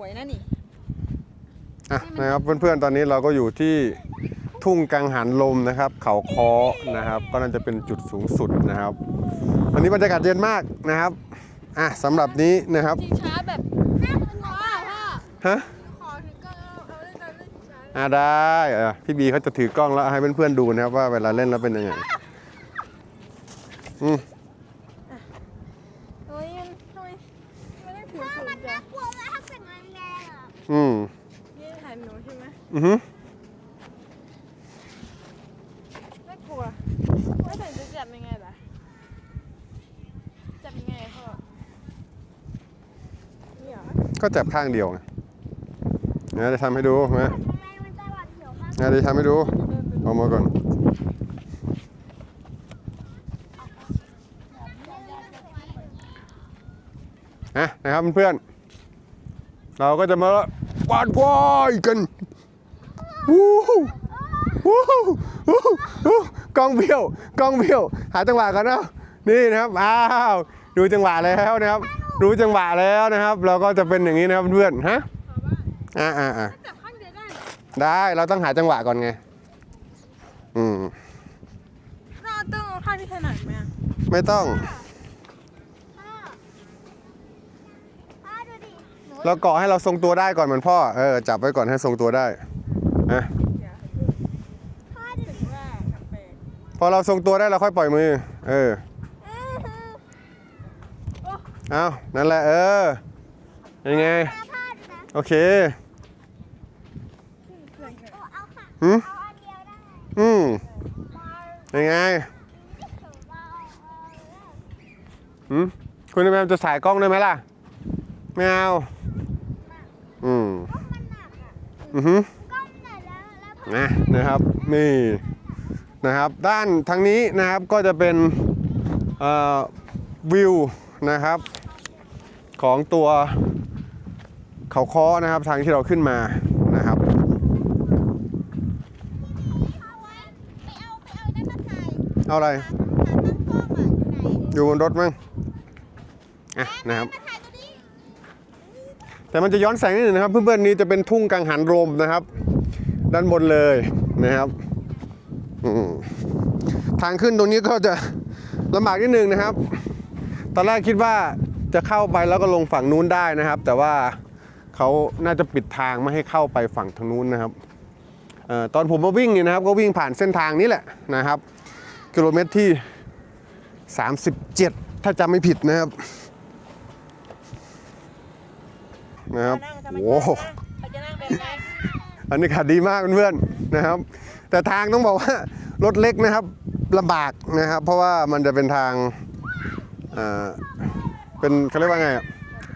วยนะนี่อะนะครับเพื่อนๆตอนนี้เราก็อยู่ที่ทุ่งกังหันลมนะครับ เขาคอนะครับ ก็น่าจะเป็นจุดสูงสุดนะครับ วันนี้บรรยากาศเย็นมากนะครับอะสำหรับนี้นะครับชิงช้าแบบพ่อพ่อฮะขอถึงก็เอาเล่นการเล่นชิงช้าอะได้อะพี่บีเขาจะถือกล้องแล้วให้เพื่อนๆดูนะครับว่าเวลาเล่นแล้วเป็นยังไงอืม เฮ้ยมันทำไมไม่ได้ถือ ถ้า สู มัน งจั น่าง กลัวไหมถ้าเป็นแรงๆอะ อืม นี่ถ่ายหนูใช่ไหม อือหือ ไม่กลัวไม่ถึงจะจับยังไงล่ะจับยังไงพ่อนี่เหรอ ก็จับข้างเดียวไงนะจะทำให้ดูนะทำไมมันจะหวาดเสียวมากนะจะทำให้ดูเอามาก่อนนะนะครับเพื่อนๆเราก็จะมากวาดควายกันวู้ฮู้วู้ฮู้วู้ฮู้วู้กล้องเบี้ยวกล้องเบี้ยวหาจังหวะกันนะนี่นะครับอ้าวดูจังหวะแล้วนะครับ รู้จังหวะแล้วนะครับ เราก็จะเป็นอย่างนี้นะครับเพื่อนๆฮะอ่าอ่าอ่าจับข้างเดียวได้เหรอได้เราต้องหาจังหวะก่อนไง อืมเราต้องเอาข้างที่ถนัดไหมอะไม่ต้อง พ่อพ่อดูดิหนูเราเกาะให้เราทรงตัวได้ก่อนเหมือนพ่อเออจับไว้ก่อนให้ทรงตัวได้นะพ่อดูดิว่าทำไปพอเราทรงตัวได้เราค่อยปล่อยมือ เออ เอานั่นแหละเออ ยังไงตาพ่อดูนะโอเคโอ้เอาค่ะหืมเอาอันเดียวได้อืมมายังไงถึงเราเอาหืมคุณแม่จะถ่ายกล้องได้ไหมล่ะ ไม่เอา อืมก็มันหนักอะอือหือก็มันหนักแล้วแล้วพ่อนะนะครับ นี่นะครับ ด้านทางนี้นะครับก็จะเป็นเอ่อวิว นะครับ ของตัวเขาค้อนะครับทางที่เราขึ้นมานะครับเอาอะไร อยู่บนรถมั้งอะนะครับ แต่มันจะย้อนแสงนิดหนึ่งนะครับ เพื่อนๆนี้จะเป็นทุ่งกังหันลมนะครับ ด้านบนเลยนะครับทางขึ้นตรงนี้ก็จะลำบากนิดนึงนะครับ ตอนแรกคิดว่าจะเข้าไปแล้วก็ลงฝั่งนู้นได้นะครับ แต่ว่าเขาน่าจะปิดทางไม่ให้เข้าไปฝั่งทางนู้นนะครับออตอนผมมาวิ่งเนี่ยนะครับ ก็วิ่งผ่านเส้นทางนี้แหละนะครับ กิโลเมตรที่ 37 ถ้าจำไม่ผิดนะครับนะครับโอ้โหอันนี้ขาดดีมากเพื่อนๆนะครับ แต่ทางต้องบอกว่ารถเล็กนะครับลำบากนะครับ เพราะว่ามันจะเป็นทาง เอ่อเป็นเขาเรียกว่าไงอะ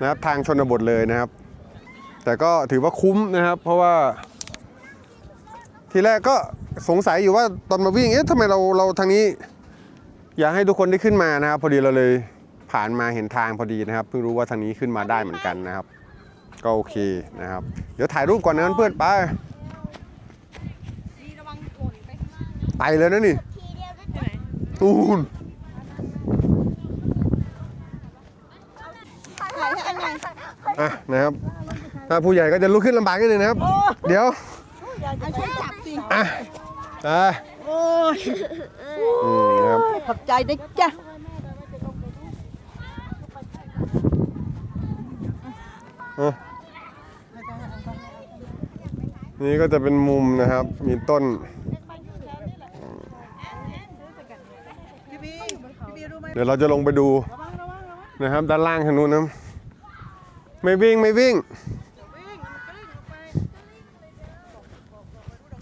นะครับทางชนบทเลยนะครับ แต่ก็ถือว่าคุ้มนะครับ เพราะว่า ทีแรกก็สงสัยอยู่ว่าตอนมาวิ่งเอ๊ะทำไมเราเราทางนี้ อยากให้ทุกคนได้ขึ้นมานะครับ พอดีเราเลยผ่านมาเห็นทางพอดีนะครับเพิ่งรู้ว่าทางนี้ขึ้นมาได้เหมือนกันนะครับ ก็โอเคนะครับ เดี๋ยวถ่ายรูปก่อนนะเพื่อนๆไปดีระวังหล่นไปข้างล่างไปเลยนะนี่ทีเดียวได้ที่ไหนตูน ถ่ายให้อันไหน อะนะครับ ถ้าผู้ใหญ่ก็จะลุกขึ้นลำบากนิดนึงนะครับ เดี๋ยวเอาช่วยจับสิอะอะโอ้ยอืมนะครับขอบใจนะจ๊ะอะนี่ก็จะเป็นมุมนะครับ มีต้น พี่บีพี่บีรู้ไหมเดี๋ยวเราจะลงไปดูนะครับ ด้านล่างทางนู้นนะไม่วิ่ง ไม่วิ่งวิ่งมันกลิ้ง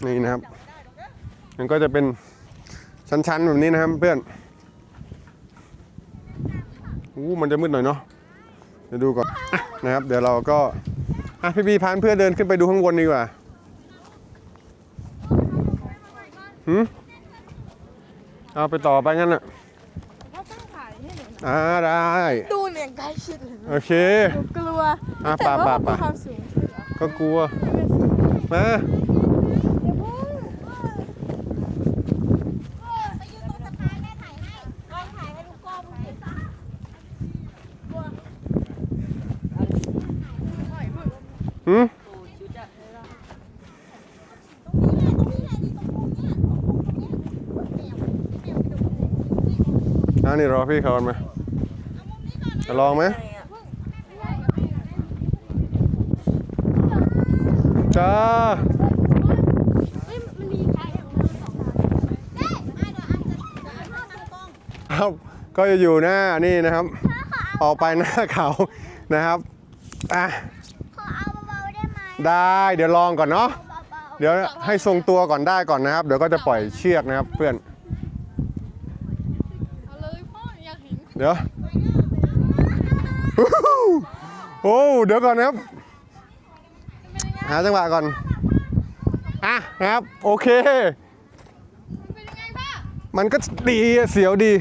นี่นะครับ มันก็จะเป็นชั้นๆแบบนี้นะครับเพื่อนอู้มันจะมืดหน่อยเนาะเดี๋ยวดูก่อนนะครับ เดี๋ยวเราก็อะพี่บีพานเพื่อนเดินขึ้นไปดูข้างบนดีกว่าหืมเอาไปต่อไปงั้นอะเขาตั้งถ่ายให้หนูอ่าได้ ดู เนี่ยใกล้ชิดเลยโอเค หนูกลัวอะแต่ว่าป่ะป่ะความสูงใช่เหรอก็กลัว มา ไปยืนตรงสะพานแม่ถ่ายให้กล้องถ่ายให้ลูกกล้องดูสิปล่อยมือหืมตรงนี้แหละตรงนี้แหละดีตรงมุมเนี่ยตรงมุมตรงเนี้ยแมวแมวกระโดดเลย อ่านี่รอพี่เขาก่อนไหมเอามุมนี้ก่อนนะ จะลองไหมจ้าเฮ้ยมันมีไกด์ของเราสองทางได้ไม่เดี๋ยวอันจะจะให้พ่อดูกล้องครับก็จะอยู่หน้านี่นะครับ ออกไปหน้าเขานะครับอะขอเอาเบาๆได้ไหมได้เดี๋ยวลองก่อนเนาะเบาๆเดี๋ยวให้ทรงตัวก่อนได้ก่อนนะครับ เดี๋ยวก็จะปล่อยเชือกนะครับเพื่อนเอาเลยพ่ออยากเห็นเดี๋ยวฮู้ฮู้ โอ้เดี๋ยวก่อนนะครับ หาจังหวะก่อน อะนะครับ โอเค มันก็ดีเสียวดี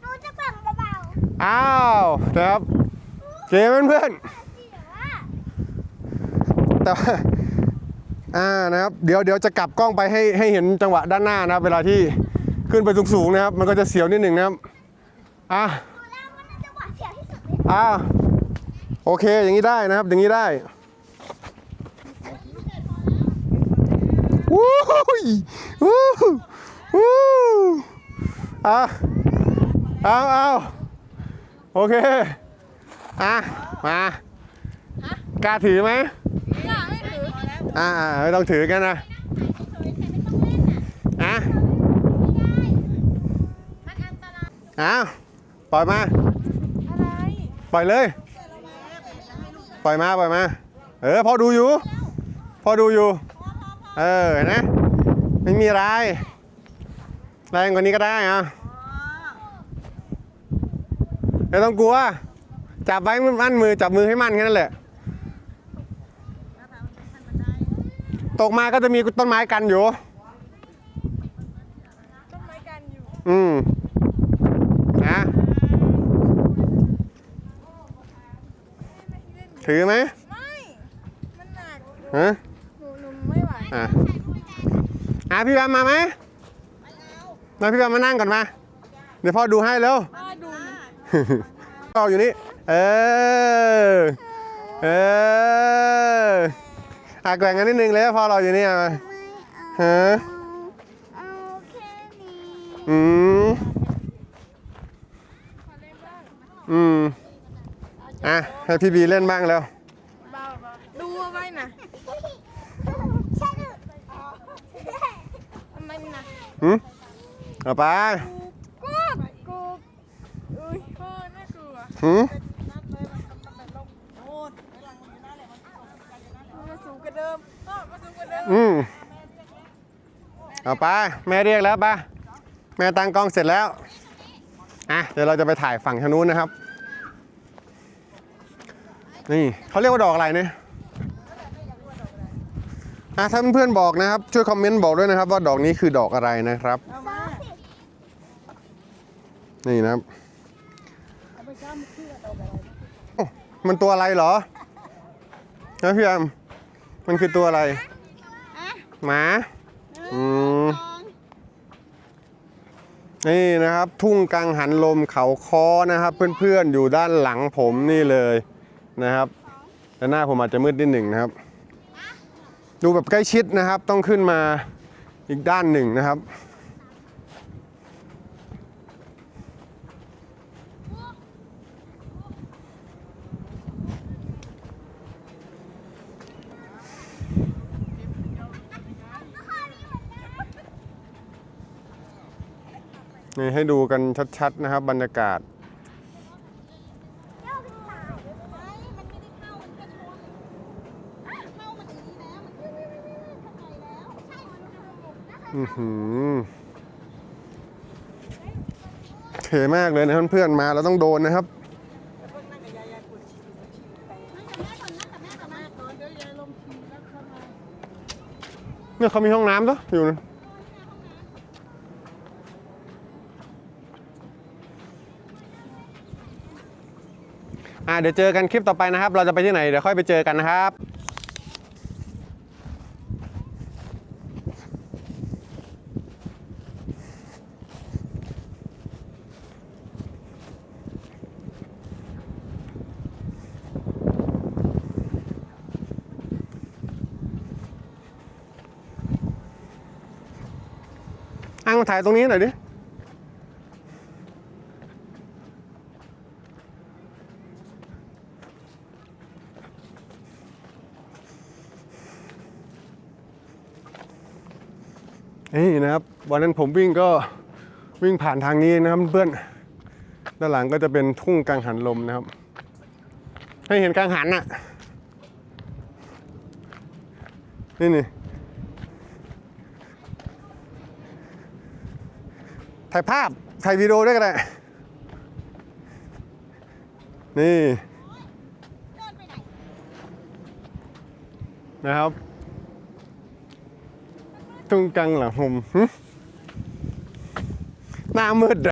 หนูจะปั่นเบาอ้าวนะครับเกมเพื่อนเดี๋ยวว่าๆแต่ว่าอ่านะครับ เดี๋ยวเดี๋ยวจะกลับกล้องไปให้ให้เห็นจังหวะด้านหน้านะครับ เวลาที่ขึ้นไปสูงๆนะครับ มันก็จะเสียวนิดหนึ่งนะครับ อะดูแล้วมันน่าจะหวาดเสียวที่สุดเลยอ่าโอเคอย่างนี้ได้นะครับ อย่างนี้ได้วู้ยวู้วู้อะเอาเอาโอเค อะ มากล้าถือไหมอยากไม่ถืออ่าอ่าไม่ต้องถือกันนะอะมันอันตรายอะ ปล่อยมาอะไรปล่อยเลย ปล่อยมา ปล่อยมา เออพอดูอยู่ พอดูอยู่ เออเห็นไหมไม่มีอะไรแรงกว่านี้ก็ได้อะไม่ต้องกลัว จับไว้มั่นมือ จับมือให้มั่นแค่นั้นแหละ ตกมาก็จะมีต้นไม้กันอยู่ ต้นไม้กันอยู่ อืมนะ ถือไหมไม่มันหนักฮะหนูหนูไม่ไหวอะอะพี่แบมมาไหมมาพี่แบมมานั่งก่อนมา เดี๋ยวพ่อดูให้แล้วพ่อดูก็อยู่นี่ เออ เอออะแกว่งกันนิดนึงเลยพ่อเราอยู่นี่อะมาฮะเอาแค่นี้อืม อืม อะ ให้พี่บีเล่นบ้างแล้วเบาเบาดูเอาไว้นะใช่หรือทำไมมันหนักหืมเอาไปกูกูอุ้ยพ่อน่ากลัวหืมมาสูงกว่าเดิมพ่อมาสูงกว่าเดิมอืมเอาไปแม่เรียกแล้วป่ะแม่ตั้งกล้องเสร็จแล้วอะเดี๋ยวเราจะไปถ่ายฝั่งทางนู้นนะครับ นี่เขาเรียกว่าดอกอะไรเนี่ยอะถ้าเพื่อนๆบอกนะครับ ช่วยคอมเมนต์บอกด้วยนะครับ ว่าดอกนี้คือดอกอะไรนะครับ นี่นะครับโอ้มันตัวอะไรเหรอนะพี่แอมมันคือตัวอะไรหมาอืมนี่นะครับ ทุ่งกังหันลมเขาคอนะครับ เพื่อนๆอยู่ด้านหลังผมนี่เลย นะครับแต่หน้าผมอาจจะมืดนิดหนึ่งนะครับ ดูแบบใกล้ชิดนะครับ ต้องขึ้นมาอีกด้านหนึ่งนะครับ นี่ให้ดูกันชัดๆนะครับบรรยากาศ เข้าไปตายไม่มันไม่ได้เข้า มันก็ชนเข้ามันอย่างนี้แล้ว มันวิ่งวิ่งวิ่งวิ่งข้างในแล้ว ใช่ มันดูนะคะ อือหือเทมากเลยนะเพื่อนๆมาเราต้องโดนนะครับ เนี่ยเขามีห้องน้ำด้วยอยู่นะอ่าเดี๋ยวเจอกันคลิปต่อไปนะครับ เราจะไปที่ไหน เดี๋ยวค่อยไปเจอกันนะครับ ถ่ายตรงนี้หน่อยดิ นี่นะครับ วันนั้นผมวิ่งก็วิ่งผ่านทางนี้นะครับเพื่อน ด้านหลังก็จะเป็นทุ่งกังหันลมนะครับ ให้เห็นกังหันน่ะ นี่นี่ ถ่ายภาพ ถ่ายวิดีโอด้วยก็ได้ นี่เดินไปไหนะครับทุ่งกังหลังผมหึหน้ามืด